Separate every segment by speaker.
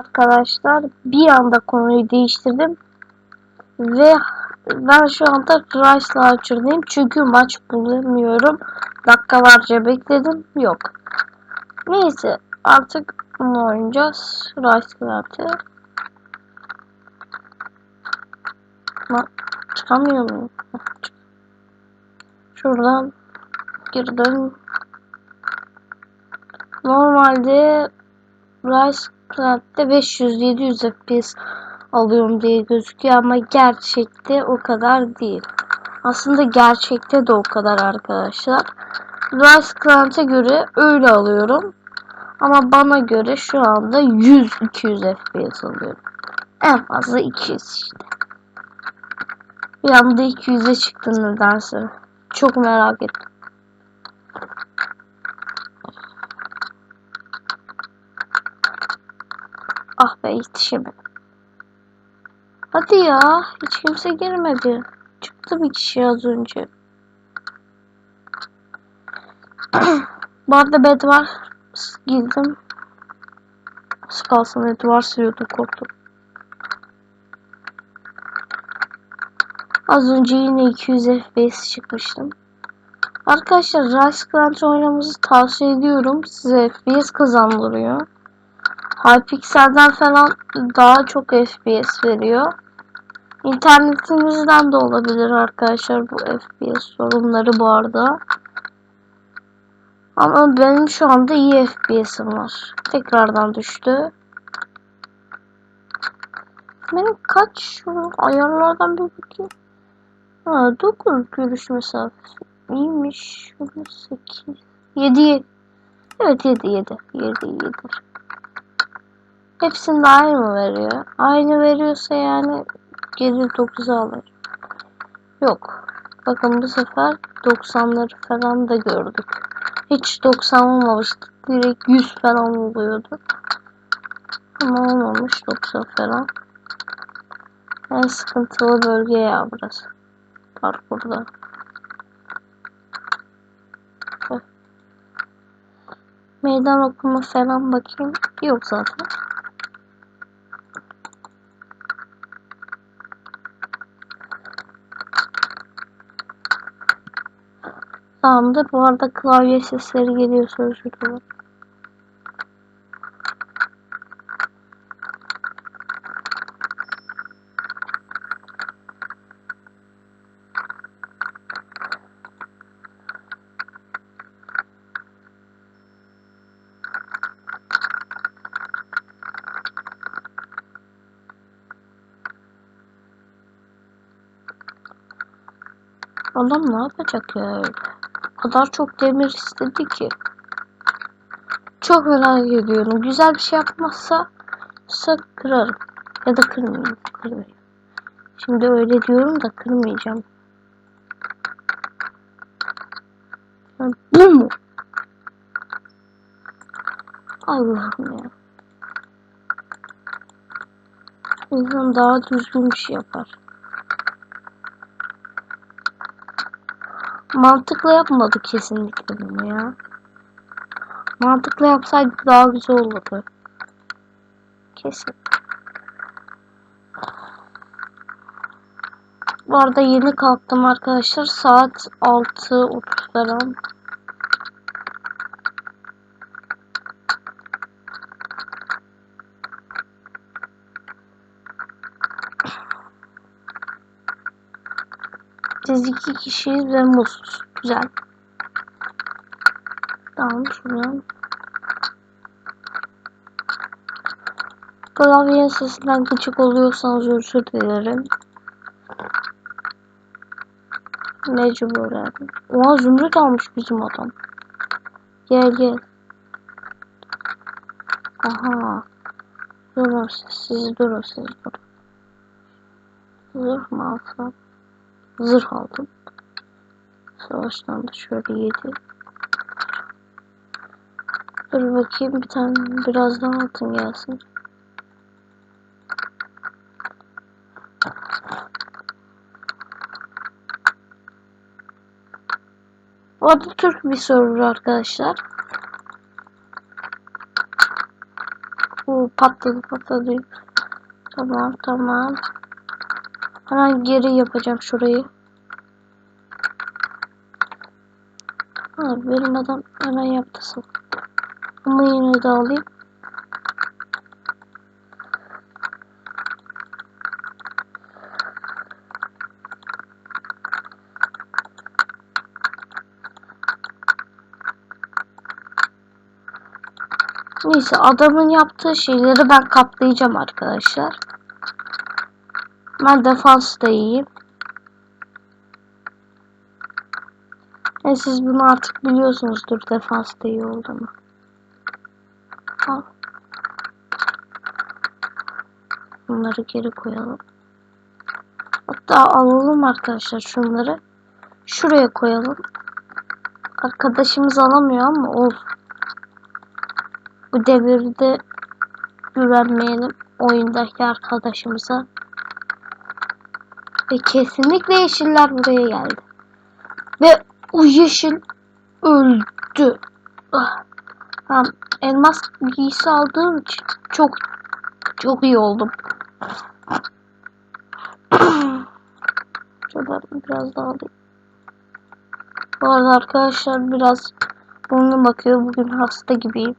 Speaker 1: arkadaşlar bir anda konuyu değiştirdim. Ve ben şu anda Rice Launcher'dayım. Çünkü maç bulamıyorum. Dakikalarca bekledim. Yok. Neyse artık bunu oynayacağız. Rice Craft'ı. Lan çıkamıyor muyum? Şuradan girdim. Normalde Rice Craft'te 500-700 FPS alıyorum diye gözüküyor ama gerçekte o kadar değil. Aslında gerçekte de o kadar arkadaşlar. Rice Craft'e göre öyle alıyorum. Ama bana göre şu anda 100-200 FPS alıyorum. En fazla 200 işte. Bir anda 200'e çıktı nedense. Çok merak ettim. Be yetişemedim. Hadi ya. Hiç kimse girmedi. Çıktı bir kişi az önce. Bu arada bed var. Girdim. Az kalsın bed var sürüyordum korktum. Az önce yine 200 FPS çıkmıştım. Arkadaşlar Rice Crunch oynamanızı tavsiye ediyorum. Size FPS kazandırıyor. Hypixel'den falan daha çok FPS veriyor. İnternetinizden de olabilir arkadaşlar bu FPS sorunları bu arada. Ama benim şu anda iyi FPS'im var. Tekrardan düştü. Benim kaç şu ayarlardan bir bakayım. Ha 9 görüş mesafesi. İyiymiş. 8 7 7. Evet 7 7. 7 7. Hepsinde aynı mı veriyor? Aynı veriyorsa yani geri 9'a alır. Yok. Bakın bu sefer 90'ları falan da gördük. Hiç 90 olmamıştı. Direkt 100 falan oluyordu. Ama olmamış 90 falan. En sıkıntılı bölge ya burası. Parkurda. Meydan okuma falan bakayım. Yok zaten. Tamamdır. Bu arada klavye sesleri geliyor sözcükler. Adam ne yapacak ya öyle? Kadar çok demir istedi ki. Çok merak ediyorum. Güzel bir şey yapmazsa ise kırarım. Ya da kırmayayım. Kırmayayım. Şimdi öyle diyorum da kırmayacağım. Ha, Bu mu? Allah'ım ya. İnsan daha düzgün bir şey yapar. Mantıklı yapmadı kesinlikle bunu ya. Mantıklı yapsaydı daha güzel olurdu. Kesin. Bu arada yeni kalktım arkadaşlar. Saat 6.30 falan. Biz iki kişiyiz ve mutsuz. Güzel. Tamam şuradan. Klavyenin sesinden küçük oluyorsanız özür dilerim. Mecburen. Oha zümrüt almış bizim adam. Gel gel. Aha. Durun siz, siz durun siz durun. Zırh mı? Zırh aldım. Savaştan da şöyle yedi. Dur bakayım bir tane biraz daha altın gelsin. Bu adı Türk bir server arkadaşlar. Oo patladı patladı. Tamam tamam. Hemen geri yapacağım şurayı. Ha, benim adam hemen yaptı sana. Ama yine de alayım. Neyse adamın yaptığı şeyleri ben kaplayacağım arkadaşlar. Ben defans da iyiyim. E siz bunu artık biliyorsunuzdur defans da iyi olduğunu. Bunları geri koyalım. Hatta alalım arkadaşlar şunları. Şuraya koyalım. Arkadaşımız alamıyor ama olsun. Bu devirde güvenmeyelim oyundaki arkadaşımıza. Ve kesinlikle yeşiller buraya geldi. Ve o yeşil öldü. Ah. Tamam. Elmas giysi aldığım için çok çok iyi oldum. Şuradan biraz daha alayım. Bu arada arkadaşlar biraz burnum bakıyor. Bugün hasta gibiyim.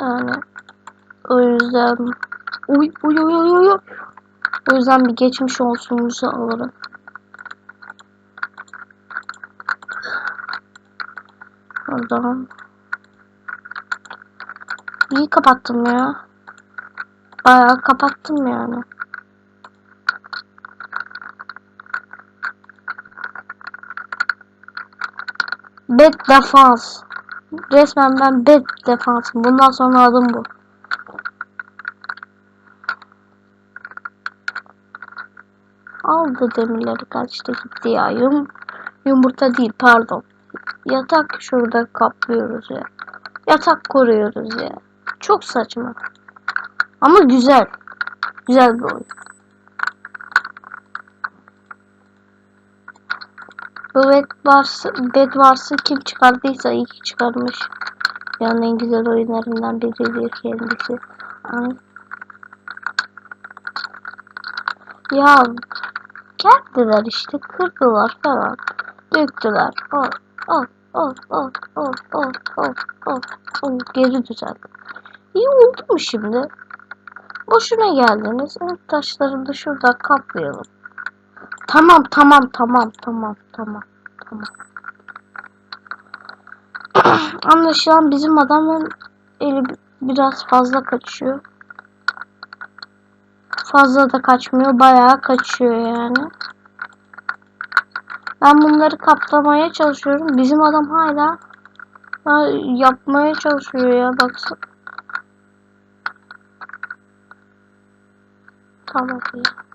Speaker 1: Yani o yüzden uy uy uy uy. O yüzden bir geçmiş olsunuzu alırım. Oradan. İyi kapattım ya. Bayağı kapattım yani. Bed defans. Resmen ben bed defansım. Bundan sonra adım bu. Aldı demirleri kaçtı gitti ya. Yum, yumurta değil pardon. Yatak şurada kaplıyoruz ya. Yatak koruyoruz ya. Çok saçma. Ama güzel. Güzel bir oyun. Bu bed varsa, bed varsa kim çıkardıysa iyi ki çıkarmış. Yani en güzel oyunlarından biridir kendisi. Ay. Ya Geldiler işte kırdılar falan. Döktüler. Al al al al al al al al. al. Geri düzel. İyi oldu mu şimdi? Boşuna geldiniz. Evet taşları da şuradan kaplayalım. Tamam tamam tamam tamam tamam tamam. Anlaşılan bizim adamın eli biraz fazla kaçıyor. Fazla da kaçmıyor. Bayağı kaçıyor yani. Ben bunları kaplamaya çalışıyorum. Bizim adam hala ha, yapmaya çalışıyor ya baksana. Tamam.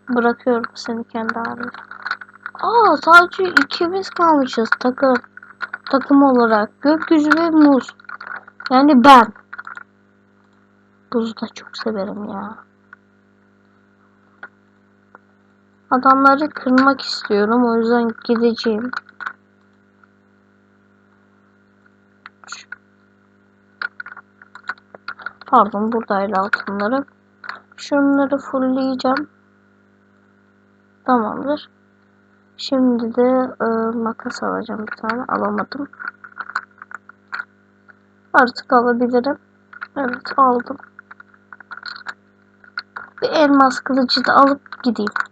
Speaker 1: Bırakıyorum seni kendi haline. Aa sadece ikimiz kalmışız takım. Takım olarak. Gökyüzü ve muz. Yani ben. Buzu da çok severim ya. Adamları kırmak istiyorum. O yüzden gideceğim. Pardon buradaydı altınları. Şunları fullleyeceğim. Tamamdır. Şimdi de e, makas alacağım bir tane. Alamadım. Artık alabilirim. Evet aldım. Bir elmas kılıcı da alıp gideyim.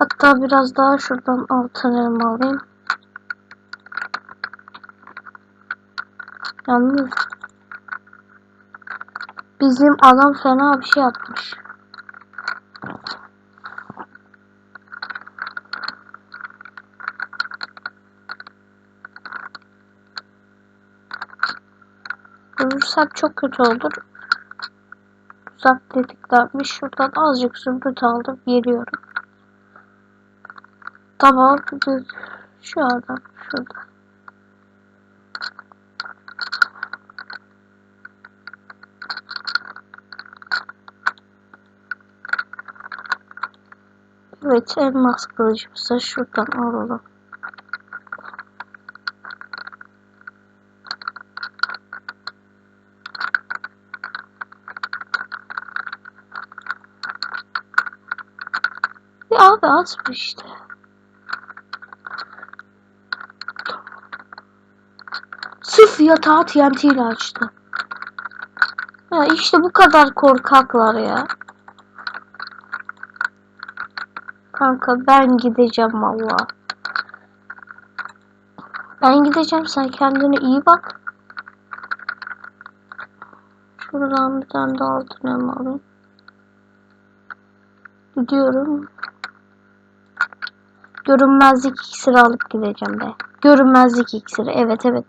Speaker 1: Hatta biraz daha şuradan altın elma alayım. Yalnız bizim adam fena bir şey yapmış. Ölürsem çok kötü olur. Uzak dediklermiş. Şuradan azıcık zümrüt aldım. Geliyorum. Tamam. Şu adam şurada. Evet elmas kılıcımızı şuradan alalım. Ya abi asmış işte. Sırf yatağı TNT ile açtı. Ya işte bu kadar korkaklar ya. Kanka ben gideceğim valla. Ben gideceğim sen kendine iyi bak. Şuradan bir tane daha altın elma. Gidiyorum. Görünmezlik iksiri alıp gideceğim be. Görünmezlik iksiri. Evet evet.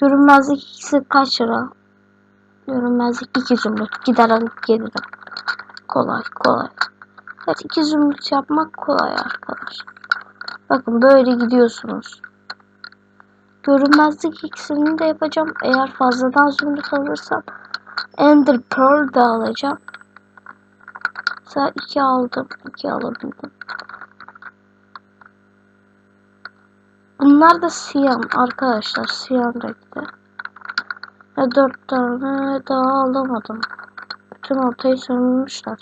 Speaker 1: Görünmezlik iksiri kaç lira? Görünmezlik iki zümrüt. Gider alıp gelirim. Kolay kolay. Evet iki zümrüt yapmak kolay arkadaş. Bakın böyle gidiyorsunuz. Görünmezlik iksirini de yapacağım. Eğer fazladan zümrüt alırsam Ender Pearl da alacağım. Mesela iki aldım. iki alabildim. Bunlar da siyah arkadaşlar. Siyah renkte. Ve dört tane daha alamadım. Bütün ortayı sömürmüşler.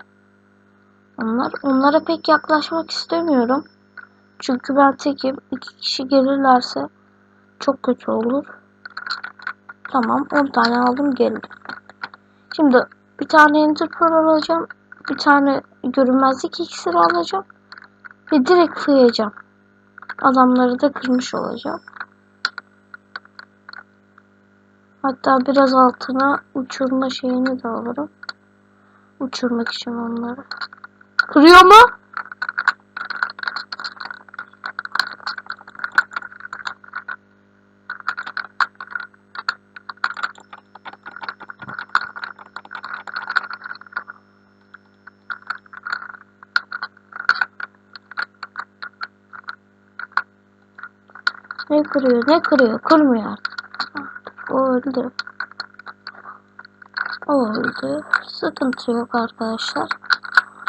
Speaker 1: Onlar, onlara pek yaklaşmak istemiyorum. Çünkü ben tekim. iki kişi gelirlerse çok kötü olur. Tamam 10 tane aldım geldim. Şimdi bir tane enter alacağım. Bir tane görünmezlik iksiri alacağım. Ve direkt fıyacağım. Adamları da kırmış olacağım. Hatta biraz altına uçurma şeyini de alırım. Uçurmak için onları. Kırıyor mu? Ne kırıyor? Ne kırıyor? Kırmıyor artık. O öldü. O öldü. Sıkıntı yok arkadaşlar.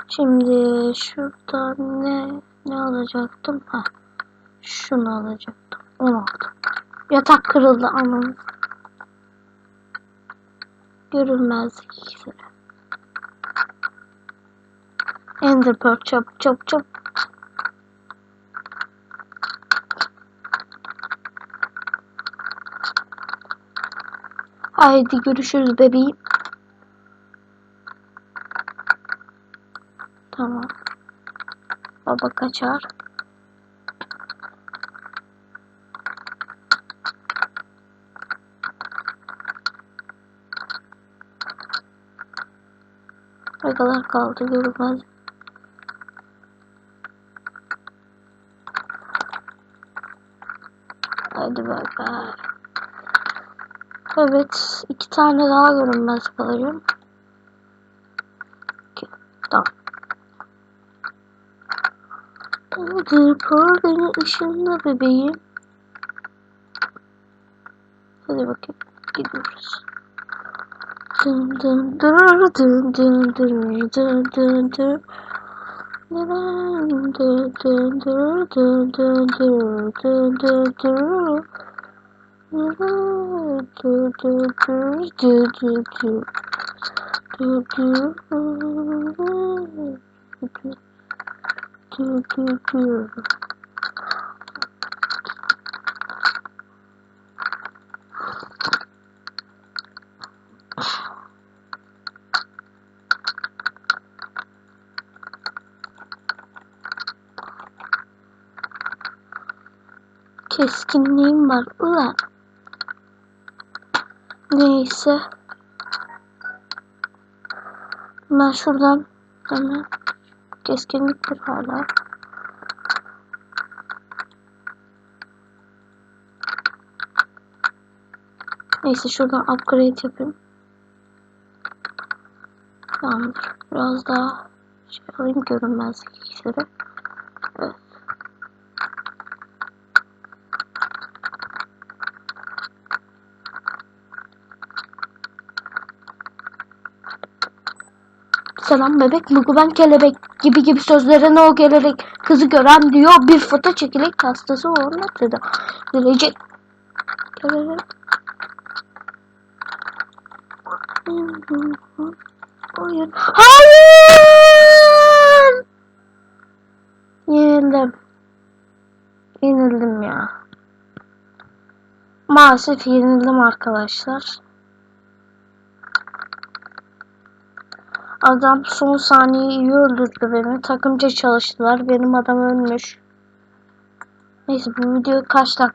Speaker 1: Şimdi şuradan ne ne alacaktım? Ha. Şunu alacaktım. Onu aldım. Yatak kırıldı anam. Görünmezlik iksiri. Ender Pearl çabuk çabuk çabuk. Haydi görüşürüz bebeğim. Tamam. Baba kaçar. Ne kadar kaldı görmez. Hadi bay. Evet, iki tane daha görünmez. İki, Tamam. Por beni ışınla bebeğim. Hadi bakayım. Gidiyoruz. Dın dın dır dın dın dır dın dın dır. Dın dın dın dır dın dın dır dın dın dır. Keskinliğim var. Ulan. Neyse. Ben şuradan hemen keskinliktir hala. Neyse şuradan upgrade yapayım. Tamamdır. Biraz daha şey alayım görünmezlik. Selam bebek Mugu ben kelebek gibi gibi sözlerine o gelerek kızı gören diyor bir foto çekilerek hastası olmadı da gelecek. Hayır. Hayır. Yenildim ya. Maalesef yenildim arkadaşlar. Adam son saniye iyi öldürdü beni. Takımca çalıştılar. Benim adam ölmüş. Neyse bu video kaç dakika